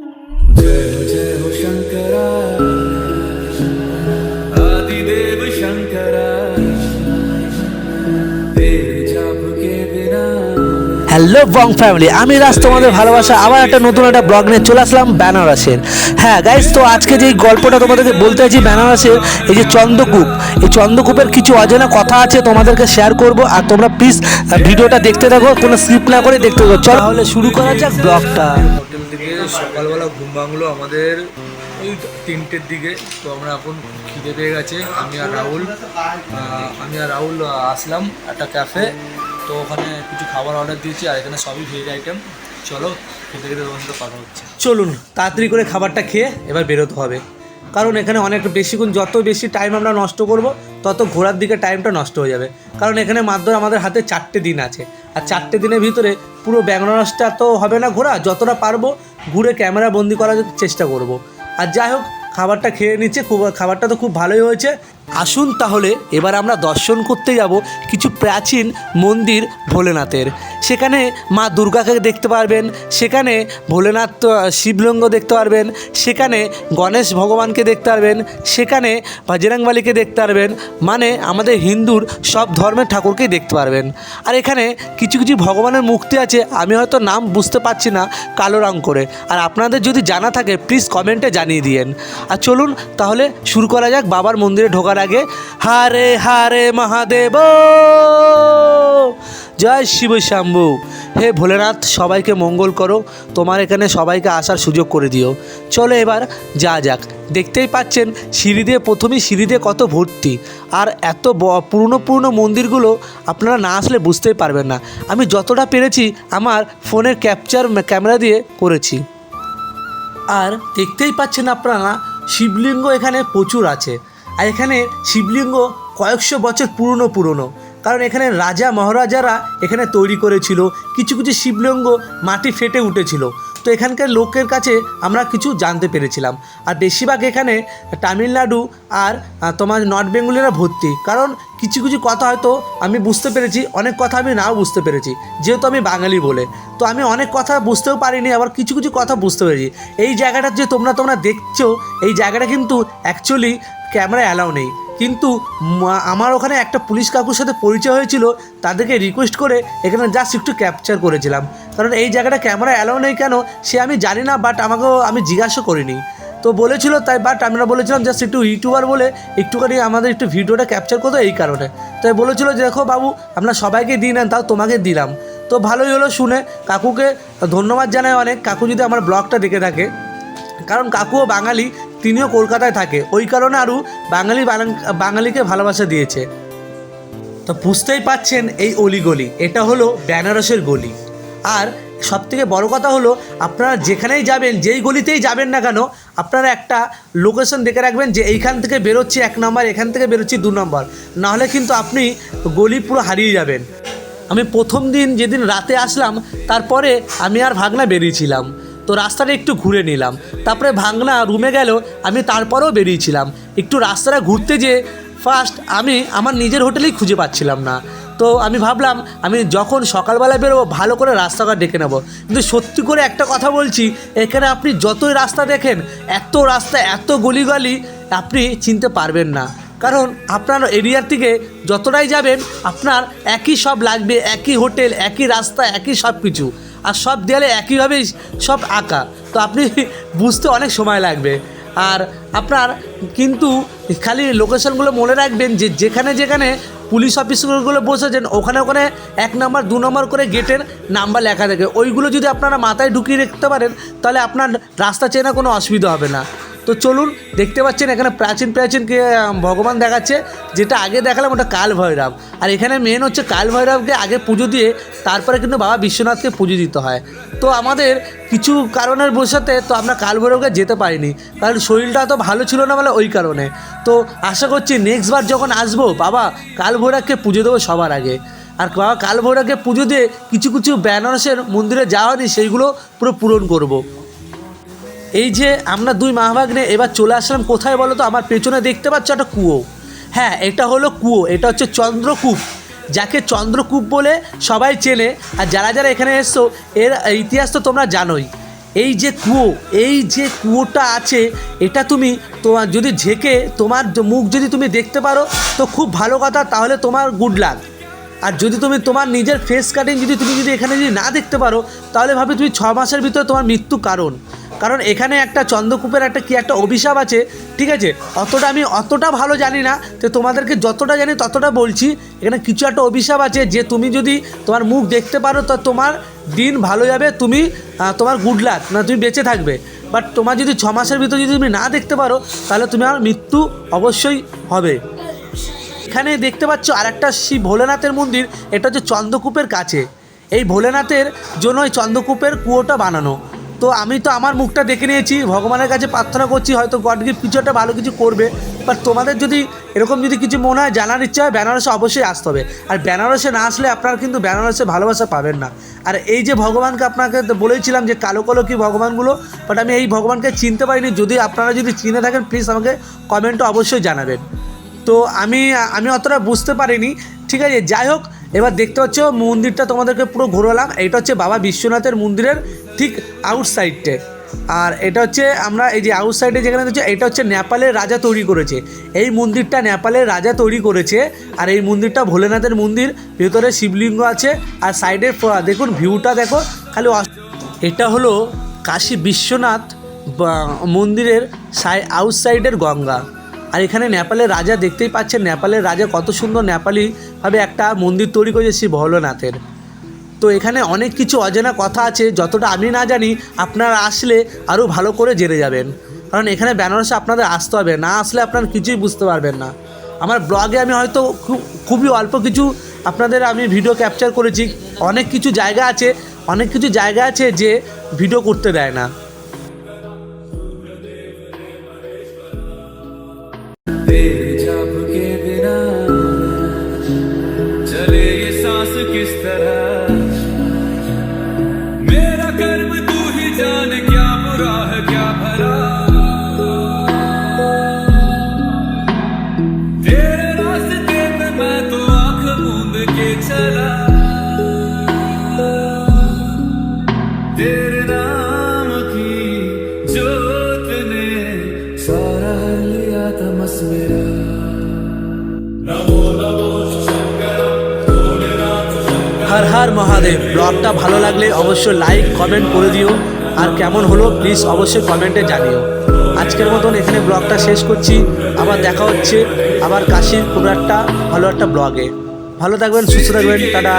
Jai Ho Shankara hello bong family আমি রাজ তোমাদের ভালোবাসা আবার একটা নতুন একটা ব্লগ নিয়ে চলে আসলাম বেনারসের হ্যাঁ গাইজ তো আজকে যে গল্পটা তোমাদেরকে বলতে চাইছি বেনারসের এই যে চন্দ্রকূপ এই চন্দ্রকূপের কিছু অজানা কথা আছে তোমাদেরকে শেয়ার করব। আর তোমরা প্লিজ ভিডিওটা দেখতে থাকো কোনো স্কিপ না করে দেখতে থাকো। চলো। তাহলে শুরু করা যাক ব্লগটা। হোটেল থেকে সকালবেলা ঘুম ভাঙলো আমাদের ওই তিনটের দিকে। তো আমরা এখন খিদে পেয়ে গেছে। আমি আর রাহুল আমি আর রাহুল আসলাম একটা ক্যাফে তো ওখানে কিছু খাবার অর্ডার দিয়েছি আর এখানে সবই ভেজ আইটেম চলো, খেতে খেতে তোমার সাথে কথা হচ্ছে। চলুন, তাড়াতাড়ি করে খাবারটা খেয়ে এবার বেরোতে হবে। কারণ এখানে অনেক বেশিক্ষণ যত বেশি টাইম আমরা নষ্ট করব, তত ঘোরার দিকে টাইমটা নষ্ট হয়ে যাবে। কারণ এখানে মাত্র আমাদের হাতে চারটে দিন আছে। আর চারটে দিনের ভিতরে পুরো বেঙ্গলসটা তো হবে না ঘোরা যতটা পারব ঘুরে ক্যামেরা বন্দি করার চেষ্টা করব। আর যাই হোক, খাবারটা খেয়ে নিচ্ছে, খুব, খাবারটা তো খুব ভালোই হয়েছে। আসুন তাহলে, এবার আমরা দর্শন করতে যাব কিছু প্রাচীন মন্দির ভোলেনাথের। সেখানে মা দুর্গাকে দেখতে পারবেন, সেখানে ভোলেনাথ শিবলিঙ্গ দেখতে পারবেন, সেখানে গণেশ ভগবানকে দেখতে পারবেন, সেখানে বজরংবলীকে দেখতে পারবেন মানে আমাদের হিন্দুর সব ধর্মের ঠাকুরকেই দেখতে পারবেন। আর এখানে কিছু কিছু ভগবানের মূর্তি আছে, আমি হয়তো নাম বুঝতে পারছি না কালো রং করে। আর আপনাদের যদি জানা থাকে প্লিজ কমেন্টে জানিয়ে দিয়েন। আর চলুন তাহলে শুরু করা যাক বাবার মন্দিরে ঢোকার আগে। হারে হারে মহাদেব। জয় শিব শাম্বু হে ভোলেনাথ, সবাইকে মঙ্গল করো। তোমার এখানে সবাইকে আসার সুযোগ করে দিও। চলো এবার যা যাক। দেখতেই পাচ্ছেন সিঁড়ি দিয়ে প্রথমেই সিঁড়ি দিয়ে কত ভর্তি। আর এত পুরনো পুরনো মন্দিরগুলো আপনারা না আসলে বুঝতেই পারবেন না। আমি যতটা পেরেছি, আমার ফোনের ক্যাপচার ক্যামেরা দিয়ে করেছি। আর দেখতেই পাচ্ছেন আপনারা, শিবলিঙ্গ এখানে প্রচুর আছে। আর এখানে শিবলিঙ্গ কয়েকশো বছর পুরনো পুরনো। কারণ এখানে রাজা মহারাজারা এখানে তৈরি করেছিল, কিছু কিছু শিবলিঙ্গ মাটি ফেটে উঠেছিল। তো এখানকার লোকের কাছে আমরা কিছু জানতে পেরেছিলাম। আর বেশিরভাগ এখানে তামিলনাড়ু আর তোমার নর্থ বেঙ্গলেরা ভর্তি। কারণ কিছু কিছু কথা হয়তো আমি বুঝতে পেরেছি, অনেক কথা আমি নাও বুঝতে পেরেছি, যেহেতু আমি বাঙালি বলে। তো আমি অনেক কথা বুঝতেও পারিনি, আবার কিছু কিছু কথা বুঝতে পেরেছি। এই জায়গাটা যে তোমরা তোমরা দেখছ, এই জায়গাটা কিন্তু অ্যাকচুয়ালি ক্যামেরা অ্যালাউ নেই। কিন্তু আমার ওখানে একটা পুলিশ কাকুর সাথে পরিচয় হয়েছিল, তাদেরকে রিকোয়েস্ট করে এখানে জাস্ট একটু ক্যাপচার করেছিলাম। কারণ এই জায়গাটা ক্যামেরা অ্যালাউ নেই কেন, সে আমি জানি না বাট আমাকেও আমি জিজ্ঞাসা করিনি। তো বলেছিল তাই বাট আমরা বলেছিলাম জাস্ট একটু ইউটিউবার বলে একটুখানি আমাদের একটু ভিডিওটা ক্যাপচার করতো এই কারণে। তাই বলেছিল যে, দেখো বাবু আপনার সবাইকে দিই নেন, তাও তোমাকে দিলাম। তো ভালোই হলো শুনে কাকুকে ধন্যবাদ জানাই অনেক। কাকু যদি আমার ব্লগটা দেখে থাকে, কারণ কাকুও বাঙালি তিনিও কলকাতায় থাকে। ওই কারণে আরও বাঙালি বাঙালিকে ভালোবাসা দিয়েছে। তো বুঝতেই পাচ্ছেন এই অলিগলি, এটা হলো বেনারসের গলি। আর সব থেকে বড় কথা হলো, আপনারা যেখানেই যাবেন, যেই গলিতেই যাবেন না কেন, আপনারা একটা লোকেশন দেখে রাখবেন যে এইখান থেকে বেরোচ্ছি এক নম্বর এখান থেকে বেরোচ্ছি দু নম্বর নাহলে কিন্তু আপনি গলি পুরো হারিয়ে যাবেন। আমি প্রথম দিন যেদিন রাতে আসলাম, তারপরে আমি আর ভাগনা বেরিয়েছিলাম। তো রাস্তাটা একটু ঘুরে নিলাম। তারপরে ভাগনা রুমে গেল, আমি তারপরেও বেরিয়েছিলাম। একটু রাস্তাটা ঘুরতে যেয়ে ফার্স্ট আমি আমার নিজের হোটেলেই খুঁজে পাচ্ছিলাম না। তো আমি ভাবলাম, আমি যখন সকালবেলা বেরোবো, ভালো করে রাস্তাঘাট ডেকে নেব। কিন্তু সত্যি করে একটা কথা বলছি, এখানে আপনি যতই রাস্তা দেখেন, এত রাস্তা, এত গলিগালি, আপনি চিনতে পারবেন না। কারণ আপনার এরিয়ার থেকে যতটাই যাবেন, আপনার একই সব লাগবে, একই হোটেল, একই রাস্তা, একই সব কিছু আর সব দেয়ালে একইভাবেই সব আঁকা। তো আপনি বুঝতে অনেক সময় লাগবে। আর আপনার কিন্তু খালি লোকেশনগুলো মনে রাখবেন যে যেখানে যেখানে পুলিশ অফিসগুলো বসেছেন, ওখানে ওখানে এক নম্বর, দু নম্বর করে গেটের নাম্বার লেখা থাকে। ওইগুলো যদি আপনারা মাথায় ঢুকিয়ে রাখতে পারেন, তাহলে আপনার রাস্তা চেনা কোনো অসুবিধা হবে না। তো চলুন, দেখতে পাচ্ছেন এখানে প্রাচীন প্রাচীন ভগবান দেখাচ্ছে, যেটা আগে দেখালাম ওটা কাল ভৈরব। আর এখানে মেন হচ্ছে কাল ভৈরবকে আগে পুজো দিয়ে তারপরে কিন্তু বাবা বিশ্বনাথকে পুজো দিতে হয়। তো আমাদের কিছু কারণের বসাতে তো আমরা কাল ভৈরবকে যেতে পারিনি, কারণ শরীরটা তো ভালো ছিল না বলে ওই কারণে। তো আশা করছি নেক্সট বার যখন আসব, বাবা কাল ভৈরবকে পুজো দেবো সবার আগে। আর বাবা কাল ভৈরবকে পুজো দিয়ে কিছু কিছু বেনারসের মন্দিরে যাওয়া নেই সেইগুলো পুরো পূরণ করব। এই যে আমরা দুই মাহভাগ্নে এবার চলে আসলাম, কোথায় বলো তো? আমার পেছনে দেখতে পাচ্ছ একটা কুয়ো। হ্যাঁ এটা হলো কুয়ো, এটা হচ্ছে চন্দ্রকূপ। যাকে চন্দ্রকূপ বলে সবাই চেনে, আর যারা যারা এখানে এসছো, এর ইতিহাস তো তোমরা জানোই। এই যে কুয়ো, এই যে কুয়োটা আছে, এটা তুমি তোমার যদি ঝেঁকে, তোমার মুখ যদি তুমি দেখতে পারো, তো খুব ভালো কথা, তাহলে তোমার গুড লাক আর যদি তুমি তোমার নিজের ফেস কাটিং যদি তুমি যদি এখানে যদি না দেখতে পারো, তাহলে ভাবে তুমি ছ মাসের ভিতরে তোমার মৃত্যু কারণ। কারণ এখানে একটা চন্দ্রকূপের একটা কি একটা অভিশাপ আছে, ঠিক আছে? অতটা আমি অতটা ভালো জানি না, তো তোমাদেরকে যতটা জানি ততটা বলছি। এখানে কিছু একটা অভিশাপ আছে যে তুমি যদি তোমার মুখ দেখতে পারো, তো তোমার দিন ভালো যাবে, তুমি তোমার গুড লাক না তুমি বেঁচে থাকবে। বাট তোমার যদি ছ মাসের ভিতরে যদি তুমি না দেখতে পারো, তাহলে তুমি আমার মৃত্যু অবশ্যই হবে। এখানে দেখতে পাচ্ছ আরেকটা শ্রী ভোলেনাথের মন্দির, এটা হচ্ছে চন্দ্রকূপের কাছে। এই ভোলেনাথের জন্য এই চন্দ্রকূপের কুয়োটা বানানো। তো আমি তো আমার মুখটা দেখে নিয়েছি, ভগবানের কাছে প্রার্থনা করছি, হয়তো গড গিফট কিছু ভালো কিছু করবে বাট তোমাদের যদি এরকম যদি কিছু মনে হয়, জানার ইচ্ছা হয়, বেনারসে অবশ্যই আসতে হবে। আর বেনারসে না আসলে আপনারা কিন্তু বেনারসে ভালোবাসা পাবেন না। আর এই যে ভগবানকে আপনাকে বলেছিলাম যে কালো কালো কি ভগবানগুলো বাট আমি এই ভগবানকে চিনতে পারিনি। যদি আপনারা যদি চিনে থাকেন প্লিজ আমাকে কমেন্টে অবশ্যই জানাবেন। তো আমি আমি অতটা বুঝতে পারিনি। ঠিক আছে, যাই হোক এবার দেখতে পাচ্ছ মন্দিরটা তোমাদেরকে পুরো ঘোরালাম। এটা হচ্ছে বাবা বিশ্বনাথের মন্দিরের ঠিক আউটসাইডটে আর এটা হচ্ছে আমরা এই যে আউটসাইডে যেখানে হচ্ছে এটা হচ্ছে নেপালের রাজা তৈরি করেছে। এই মন্দিরটা নেপালের রাজা তৈরি করেছে। আর এই মন্দিরটা ভোলেনাথের মন্দির, ভেতরে শিবলিঙ্গ আছে, আর সাইডে দেখুন ভিউটা দেখো, খালি এটা হলো কাশী বিশ্বনাথ মন্দিরের সাই আউটসাইডের গঙ্গা। আর এখানে নেপালের রাজা দেখতেই পাচ্ছেন, নেপালের রাজা কত সুন্দর নেপালিভাবে একটা মন্দির তৈরি করেছে শ্রী ভোলেনাথের। তো এখানে অনেক কিছু অজানা কথা আছে, যতটা আমি না জানি, আপনারা আসলে আরও ভালো করে জেনে যাবেন। কারণ এখানে বেনারসে আপনাদের আসতে হবে, না আসলে আপনারা কিছুই বুঝতে পারবেন না। আমার ব্লগে আমি হয়তো খুব, খুবই অল্প কিছু আপনাদের আমি ভিডিও ক্যাপচার করেছি। অনেক কিছু জায়গা আছে, অনেক কিছু জায়গা আছে যে ভিডিও করতে দেয় না। মহাদেব, ব্লগটা ভালো লাগলে অবশ্যই লাইক কমেন্ট করে দিও। আর কেমন হলো প্লিজ অবশ্যই কমেন্টে জানিও। আজকের মতন এখানে ব্লগটা শেষ করছি। আবার দেখা হচ্ছে আবার কাশির কোনো একটা ভালো একটা ব্লগে। ভালো থাকবেন, সুস্থ থাকবেন, টাটা।